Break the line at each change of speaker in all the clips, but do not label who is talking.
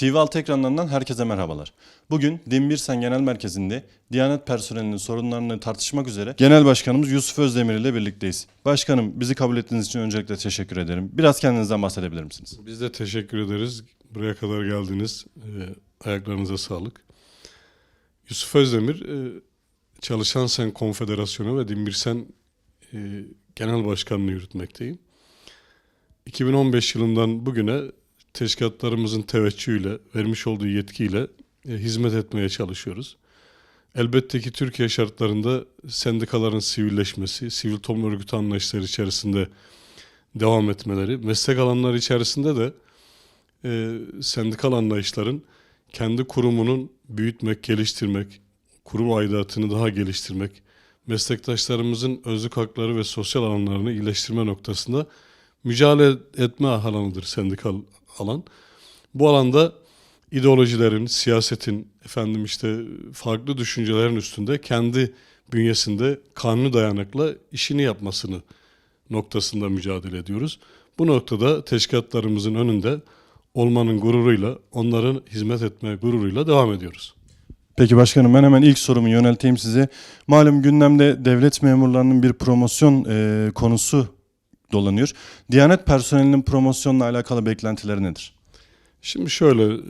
TV6 ekranlarından herkese merhabalar. Bugün Dinbirsen Genel Merkezi'nde Diyanet personelinin sorunlarını tartışmak üzere Genel Başkanımız Yusuf Özdemir ile birlikteyiz. Başkanım bizi kabul ettiğiniz için öncelikle teşekkür ederim. Biraz kendinizden bahsedebilir misiniz?
Biz de teşekkür ederiz. Buraya kadar geldiniz. Ee, ayaklarınıza sağlık. Yusuf Özdemir, e, Çalışan Sen Konfederasyonu ve Dinbirsen e, Genel Başkanlığı yürütmekteyim. 2015 yılından bugüne teşkilatlarımızın teveccühüyle, vermiş olduğu yetkiyle e, hizmet etmeye çalışıyoruz. Elbette ki Türkiye şartlarında sendikaların sivilleşmesi, sivil toplum örgütü anlayışları içerisinde devam etmeleri, meslek alanları içerisinde de e, sendikal anlayışların kendi kurumunun büyütmek, geliştirmek, kurum aidatını daha geliştirmek, meslektaşlarımızın özlük hakları ve sosyal alanlarını iyileştirme noktasında mücadele etme alanıdır sendikal alan. Bu alanda ideolojilerin, siyasetin, efendim işte farklı düşüncelerin üstünde kendi bünyesinde kanuni dayanakla işini yapmasını noktasında mücadele ediyoruz. Bu noktada teşkilatlarımızın önünde olmanın gururuyla, onların hizmet etme gururuyla devam ediyoruz.
Peki başkanım ben hemen ilk sorumu yönelteyim size. Malum gündemde devlet memurlarının bir promosyon e, konusu dolanıyor. Diyanet personelinin promosyonla alakalı beklentileri nedir?
Şimdi şöyle,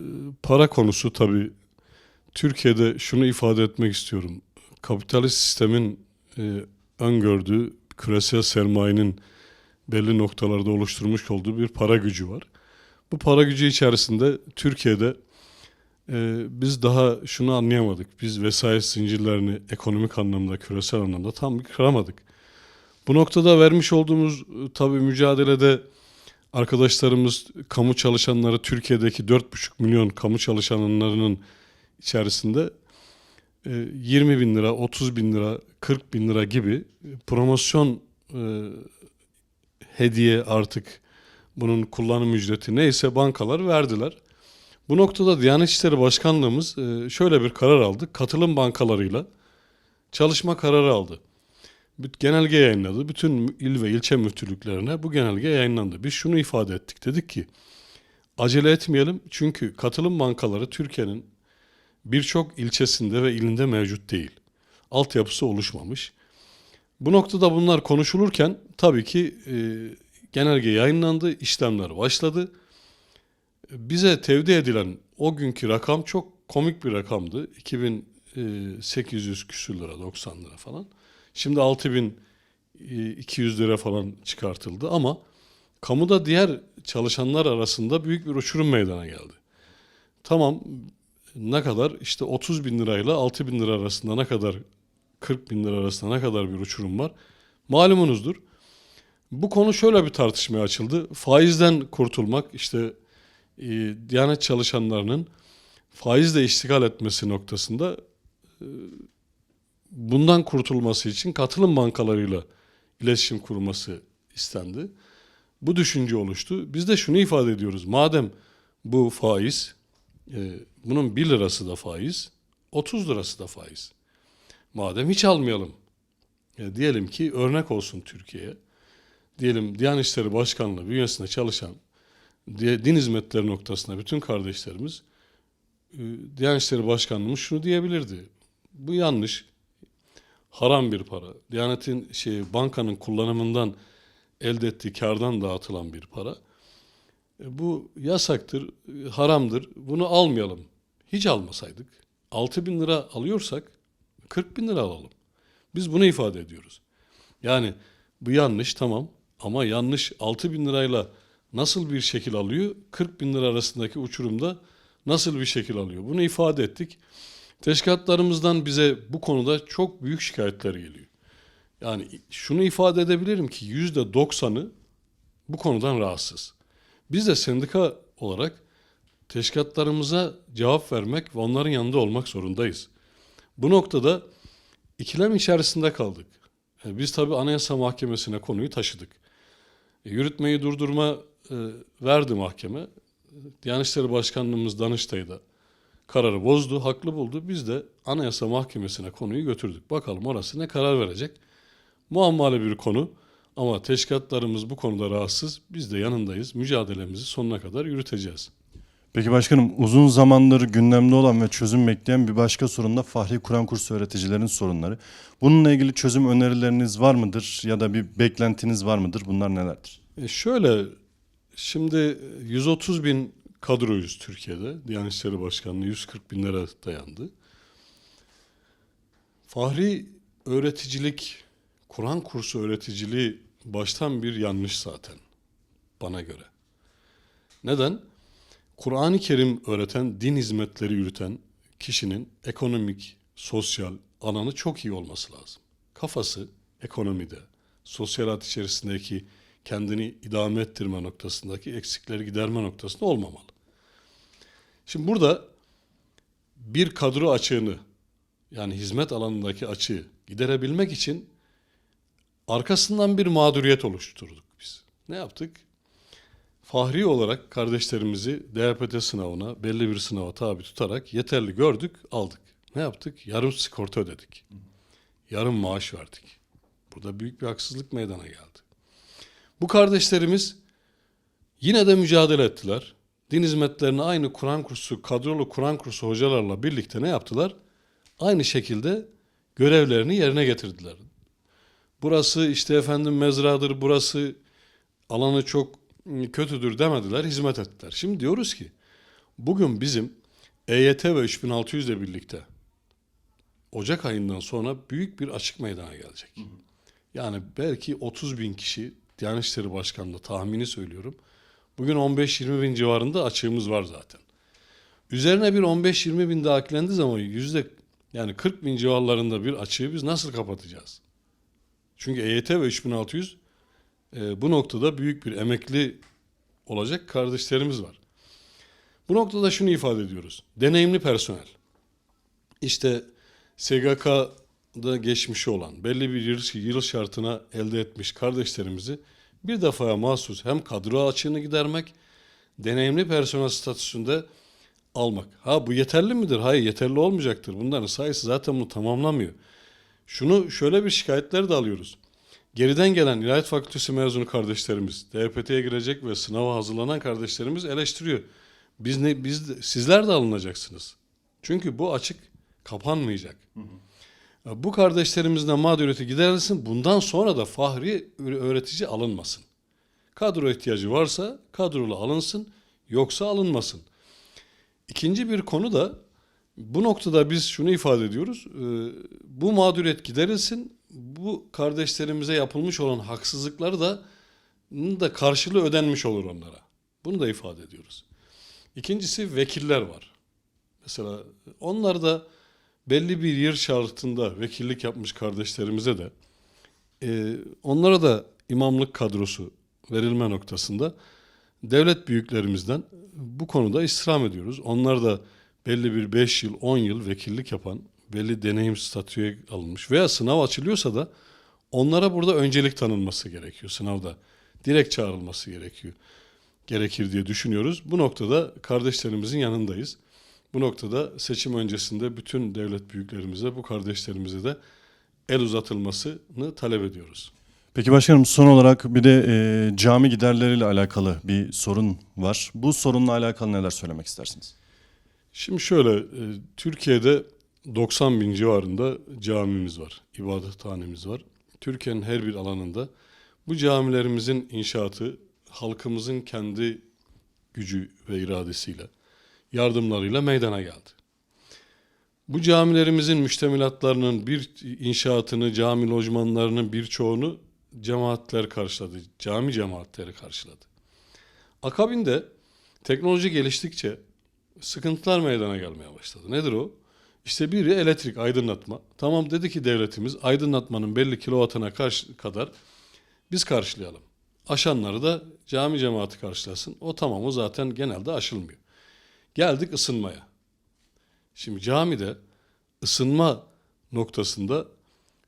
para konusu tabii Türkiye'de şunu ifade etmek istiyorum. Kapitalist sistemin e, öngördüğü küresel sermayenin belli noktalarda oluşturmuş olduğu bir para gücü var. Bu para gücü içerisinde Türkiye'de e, biz daha şunu anlayamadık. Biz vesayet zincirlerini ekonomik anlamda, küresel anlamda tam bir kıramadık. Bu noktada vermiş olduğumuz e, tabii mücadelede arkadaşlarımız, kamu çalışanları Türkiye'deki 4,5 milyon kamu çalışanlarının içerisinde e, 20 bin lira, 30 bin lira, 40 bin lira gibi promosyon e, hediye artık bunun kullanım ücreti neyse bankalar verdiler. Bu noktada Diyanet İşleri Başkanlığımız e, şöyle bir karar aldı. Katılım bankalarıyla çalışma kararı aldı. Genelge yayınladı. Bütün il ve ilçe müftülüklerine bu genelge yayınlandı. Biz şunu ifade ettik. Dedik ki acele etmeyelim çünkü katılım bankaları Türkiye'nin birçok ilçesinde ve ilinde mevcut değil. Altyapısı oluşmamış. Bu noktada bunlar konuşulurken tabii ki e, genelge yayınlandı, işlemler başladı. Bize tevdi edilen o günkü rakam çok komik bir rakamdı. 2800 küsür lira, 90 lira falan. Şimdi 6200 lira falan çıkartıldı ama kamuda diğer çalışanlar arasında büyük bir uçurum meydana geldi. Tamam ne kadar işte 30 bin lirayla 6 bin lira arasında ne kadar 40 bin lira arasında ne kadar bir uçurum var malumunuzdur. Bu konu şöyle bir tartışmaya açıldı. Faizden kurtulmak işte e, Diyanet çalışanlarının faizle iştigal etmesi noktasında e, bundan kurtulması için katılım bankalarıyla iletişim kurması istendi. Bu düşünce oluştu. Biz de şunu ifade ediyoruz. Madem bu faiz, e, bunun 1 lirası da faiz, 30 lirası da faiz. Madem hiç almayalım. E, diyelim ki örnek olsun Türkiye'ye. Diyelim Diyanet İşleri Başkanlığı bünyesinde çalışan din hizmetleri noktasında bütün kardeşlerimiz e, Diyanet İşleri Başkanlığımız şunu diyebilirdi. Bu yanlış. Haram bir para. Diyanet'in şey bankanın kullanımından elde ettiği kardan dağıtılan bir para. E, bu yasaktır, haramdır. Bunu almayalım. Hiç almasaydık. 6 bin lira alıyorsak 40 bin lira alalım. Biz bunu ifade ediyoruz. Yani bu yanlış tamam ama yanlış 6 bin lirayla nasıl bir şekil alıyor? 40 bin lira arasındaki uçurumda nasıl bir şekil alıyor? Bunu ifade ettik. Teşkilatlarımızdan bize bu konuda çok büyük şikayetler geliyor. Yani şunu ifade edebilirim ki yüzde doksanı bu konudan rahatsız. Biz de sendika olarak teşkilatlarımıza cevap vermek ve onların yanında olmak zorundayız. Bu noktada ikilem içerisinde kaldık. E, Biz tabii Anayasa Mahkemesi'ne konuyu taşıdık. E, Yürütmeyi durdurma e, verdi mahkeme. Diyanet İşleri Başkanlığımız Danıştay'da kararı bozdu, haklı buldu. Biz de Anayasa Mahkemesi'ne konuyu götürdük. Bakalım orası ne karar verecek. Muammalı bir konu ama teşkilatlarımız bu konuda rahatsız. Biz de yanındayız. Mücadelemizi sonuna kadar yürüteceğiz.
Peki başkanım uzun zamandır gündemde olan ve çözüm bekleyen bir başka sorun da Fahri Kur'an kursu öğreticilerin sorunları. Bununla ilgili çözüm önerileriniz var mıdır ya da bir beklentiniz var mıdır? Bunlar nelerdir?
E şöyle, şimdi 130 bin kadroyuz Türkiye'de. Diyanet İşleri Başkanlığı 140 binlere dayandı. Fahri öğreticilik, Kur'an kursu öğreticiliği baştan bir yanlış zaten bana göre. Neden? Kur'an-ı Kerim öğreten, din hizmetleri yürüten kişinin ekonomik, sosyal alanı çok iyi olması lazım. Kafası ekonomide, sosyal hayat içerisindeki kendini idame ettirme noktasındaki eksikleri giderme noktasında olmamalı. Şimdi burada bir kadro açığını yani hizmet alanındaki açığı giderebilmek için arkasından bir mağduriyet oluşturduk biz. Ne yaptık? Fahri olarak kardeşlerimizi DHPT sınavına belli bir sınava tabi tutarak yeterli gördük, aldık. Ne yaptık? Yarım sigorta ödedik. Yarım maaş verdik. Burada büyük bir haksızlık meydana geldi. Bu kardeşlerimiz yine de mücadele ettiler. Din hizmetlerini aynı Kur'an kursu, kadrolu Kur'an kursu hocalarla birlikte ne yaptılar? Aynı şekilde görevlerini yerine getirdiler. Burası işte efendim mezradır, burası alanı çok kötüdür demediler, hizmet ettiler. Şimdi diyoruz ki bugün bizim EYT ve 3600 ile birlikte Ocak ayından sonra büyük bir açık meydana gelecek. Yani belki 30 bin kişi Diyanet İşleri Başkanlığı tahmini söylüyorum. Bugün 15-20 bin civarında açığımız var zaten. Üzerine bir 15-20 bin daha eklendiği zaman yüzde yani 40 bin civarlarında bir açığı biz nasıl kapatacağız? Çünkü EYT ve 3600 e, bu noktada büyük bir emekli olacak kardeşlerimiz var. Bu noktada şunu ifade ediyoruz. Deneyimli personel. İşte SGK'da geçmişi olan, belli bir yıl, şartına elde etmiş kardeşlerimizi bir defaya mahsus hem kadro açığını gidermek, deneyimli personel statüsünde almak. Ha bu yeterli midir? Hayır yeterli olmayacaktır. Bunların sayısı zaten bunu tamamlamıyor. Şunu şöyle bir şikayetler de alıyoruz. Geriden gelen İlahiyat Fakültesi mezunu kardeşlerimiz, DPT'ye girecek ve sınava hazırlanan kardeşlerimiz eleştiriyor. Biz ne biz de- sizler de alınacaksınız. Çünkü bu açık kapanmayacak. Bu kardeşlerimizden mağduriyeti giderilsin. Bundan sonra da fahri öğretici alınmasın. Kadro ihtiyacı varsa kadrolu alınsın, yoksa alınmasın. İkinci bir konu da bu noktada biz şunu ifade ediyoruz. Bu mağduriyet giderilsin. Bu kardeşlerimize yapılmış olan haksızlıkları da da karşılığı ödenmiş olur onlara. Bunu da ifade ediyoruz. İkincisi vekiller var. Mesela onlar da belli bir yer şartında vekillik yapmış kardeşlerimize de e, onlara da imamlık kadrosu verilme noktasında devlet büyüklerimizden bu konuda istirham ediyoruz. Onlar da belli bir 5 yıl, 10 yıl vekillik yapan, belli deneyim statüye alınmış veya sınav açılıyorsa da onlara burada öncelik tanınması gerekiyor sınavda. Direkt çağrılması gerekiyor. Gerekir diye düşünüyoruz. Bu noktada kardeşlerimizin yanındayız. Bu noktada seçim öncesinde bütün devlet büyüklerimize, bu kardeşlerimize de el uzatılmasını talep ediyoruz.
Peki başkanım son olarak bir de e, cami giderleriyle alakalı bir sorun var. Bu sorunla alakalı neler söylemek istersiniz?
Şimdi şöyle, e, Türkiye'de 90 bin civarında camimiz var, ibadethanemiz var. Türkiye'nin her bir alanında bu camilerimizin inşaatı halkımızın kendi gücü ve iradesiyle, yardımlarıyla meydana geldi. Bu camilerimizin müştemilatlarının bir inşaatını, cami lojmanlarının birçoğunu cemaatler karşıladı, cami cemaatleri karşıladı. Akabinde teknoloji geliştikçe sıkıntılar meydana gelmeye başladı. Nedir o? İşte biri elektrik, aydınlatma. Tamam dedi ki devletimiz aydınlatmanın belli kilovatına karşı kadar biz karşılayalım. Aşanları da cami cemaati karşılasın. O tamam o zaten genelde aşılmıyor. Geldik ısınmaya. Şimdi camide ısınma noktasında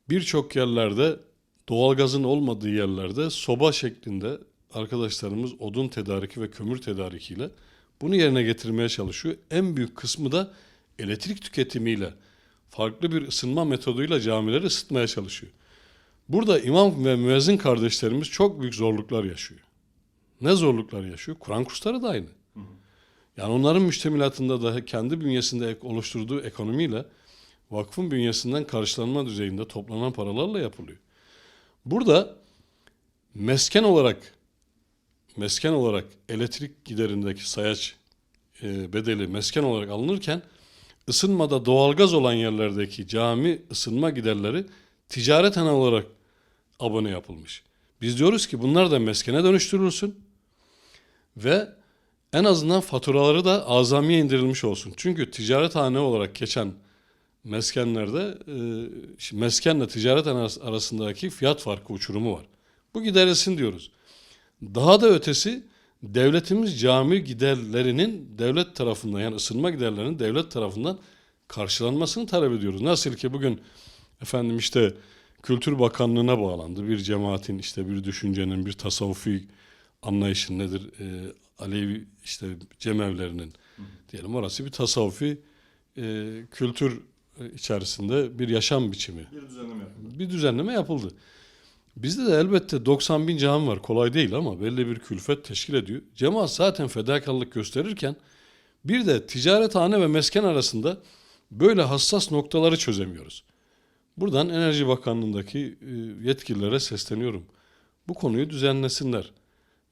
birçok yerlerde doğalgazın olmadığı yerlerde soba şeklinde arkadaşlarımız odun tedariki ve kömür tedarikiyle bunu yerine getirmeye çalışıyor. En büyük kısmı da elektrik tüketimiyle farklı bir ısınma metoduyla camileri ısıtmaya çalışıyor. Burada imam ve müezzin kardeşlerimiz çok büyük zorluklar yaşıyor. Ne zorluklar yaşıyor? Kur'an kursları da aynı. Yani onların müştemilatında da kendi bünyesinde oluşturduğu ekonomiyle vakfın bünyesinden karşılanma düzeyinde toplanan paralarla yapılıyor. Burada mesken olarak mesken olarak elektrik giderindeki sayaç e, bedeli mesken olarak alınırken ısınmada doğalgaz olan yerlerdeki cami ısınma giderleri ticareten olarak abone yapılmış. Biz diyoruz ki bunlar da meskene dönüştürülsün ve en azından faturaları da azamiye indirilmiş olsun. Çünkü ticarethane olarak geçen meskenlerde e, meskenle aras- arasındaki fiyat farkı uçurumu var. Bu giderilsin diyoruz. Daha da ötesi devletimiz cami giderlerinin devlet tarafından yani ısınma giderlerinin devlet tarafından karşılanmasını talep ediyoruz. Nasıl ki bugün efendim işte Kültür Bakanlığı'na bağlandı. Bir cemaatin işte bir düşüncenin bir tasavvufi anlayışın nedir? Ee, Alevi işte cemevlerinin diyelim orası bir tasavvufi e, kültür içerisinde bir yaşam biçimi
Bir düzenleme yapın.
bir düzenleme yapıldı. Bizde de elbette 90 bin cami var. Kolay değil ama belli bir külfet teşkil ediyor. Cemaat zaten fedakarlık gösterirken bir de ticarethane ve mesken arasında böyle hassas noktaları çözemiyoruz. Buradan Enerji Bakanlığı'ndaki e, yetkililere sesleniyorum. Bu konuyu düzenlesinler.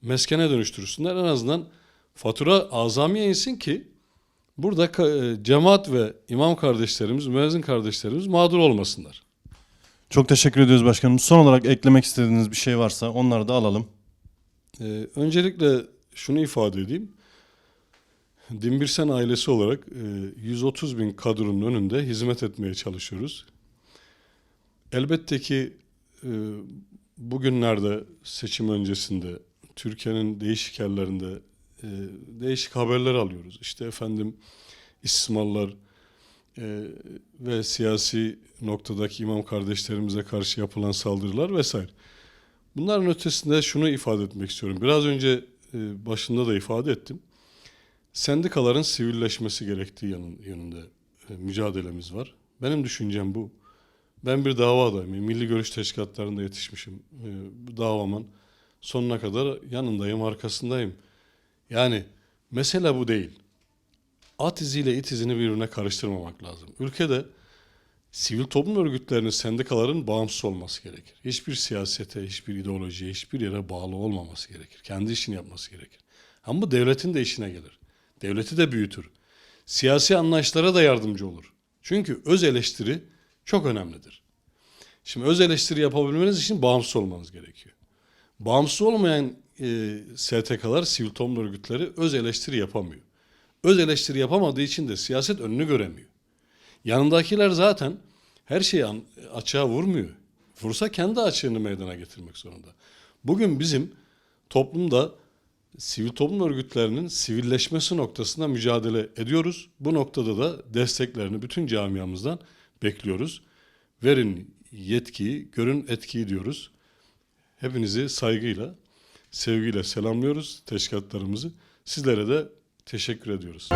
Meskene dönüştürsünler. En azından fatura azamiye insin ki burada e, cemaat ve imam kardeşlerimiz, müezzin kardeşlerimiz mağdur olmasınlar.
Çok teşekkür ediyoruz başkanım. Son olarak eklemek istediğiniz bir şey varsa onları da alalım.
Ee, öncelikle şunu ifade edeyim. Dimbirsen ailesi olarak e, 130 bin kadronun önünde hizmet etmeye çalışıyoruz. Elbette ki e, bugünlerde seçim öncesinde Türkiye'nin değişik yerlerinde e, değişik haberler alıyoruz. İşte efendim istismarlar e, ve siyasi noktadaki imam kardeşlerimize karşı yapılan saldırılar vesaire. Bunların ötesinde şunu ifade etmek istiyorum. Biraz önce e, başında da ifade ettim. Sendikaların sivilleşmesi gerektiği yönünde e, mücadelemiz var. Benim düşüncem bu. Ben bir dava adayım. Milli Görüş Teşkilatlarında yetişmişim. E, davamın sonuna kadar yanındayım, arkasındayım. Yani mesele bu değil. At iziyle it izini birbirine karıştırmamak lazım. Ülkede sivil toplum örgütlerinin, sendikaların bağımsız olması gerekir. Hiçbir siyasete, hiçbir ideolojiye, hiçbir yere bağlı olmaması gerekir. Kendi işini yapması gerekir. Ama bu devletin de işine gelir. Devleti de büyütür. Siyasi anlayışlara da yardımcı olur. Çünkü öz eleştiri çok önemlidir. Şimdi öz eleştiri yapabilmeniz için bağımsız olmanız gerekiyor. Bağımsız olmayan e, STK'lar, sivil toplum örgütleri öz eleştiri yapamıyor. Öz eleştiri yapamadığı için de siyaset önünü göremiyor. Yanındakiler zaten her şeyi açığa vurmuyor. Vursa kendi açığını meydana getirmek zorunda. Bugün bizim toplumda sivil toplum örgütlerinin sivilleşmesi noktasında mücadele ediyoruz. Bu noktada da desteklerini bütün camiamızdan bekliyoruz. Verin yetkiyi, görün etkiyi diyoruz. Hepinizi saygıyla, sevgiyle selamlıyoruz teşkilatlarımızı. Sizlere de teşekkür ediyoruz.